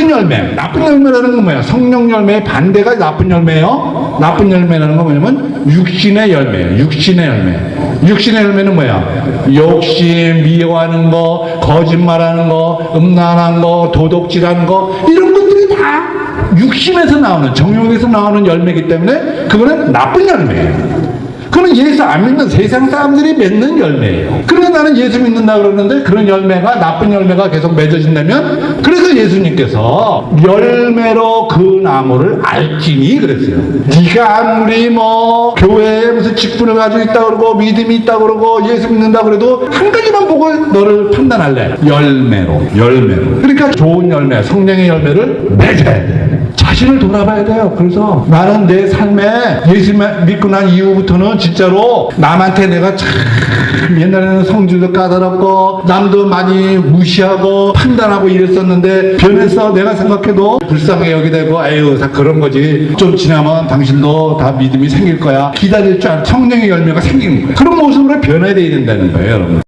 나쁜 열매. 나쁜 열매라는 건 뭐야? 성령 열매의 반대가 나쁜 열매예요. 나쁜 열매라는 건 뭐냐면 육신의 열매예요. 육신의 열매. 육신의 열매는 뭐야? 욕심, 미워하는 거, 거짓말하는 거, 음란한 거, 도덕질하는 거 이런 것들이 다 육신에서 나오는 정욕에서 나오는 열매이기 때문에 그거는 나쁜 열매예요. 그는 예수 안 믿는 세상 사람들이 맺는 열매예요. 그래서 나는 예수 믿는다 그러는데 그런 열매가 나쁜 열매가 계속 맺어진다면 그래서 예수님께서 열매로 그 나무를 알지니 그랬어요. 네가 아무리 뭐 교회에 무슨 직분을 가지고 있다 그러고 믿음이 있다 그러고 예수 믿는다 그래도 한 가지만 보고 너를 판단할래. 열매로, 열매로. 그러니까 좋은 열매, 성령의 열매를 맺어야 돼. 자신을 돌아봐야 돼요. 그래서 나는 내 삶에 예수 믿고 난 이후부터는 진짜로 남한테 내가 참 옛날에는 성질도 까다롭고 남도 많이 무시하고 판단하고 이랬었는데 변해서 내가 생각해도 불쌍해 여기 되고 에휴 다 그런 거지. 좀 지나면 당신도 다 믿음이 생길 거야. 기다릴 줄 아는 성령의 열매가 생기는 거야. 그런 모습으로 변해야 된다는 거예요 여러분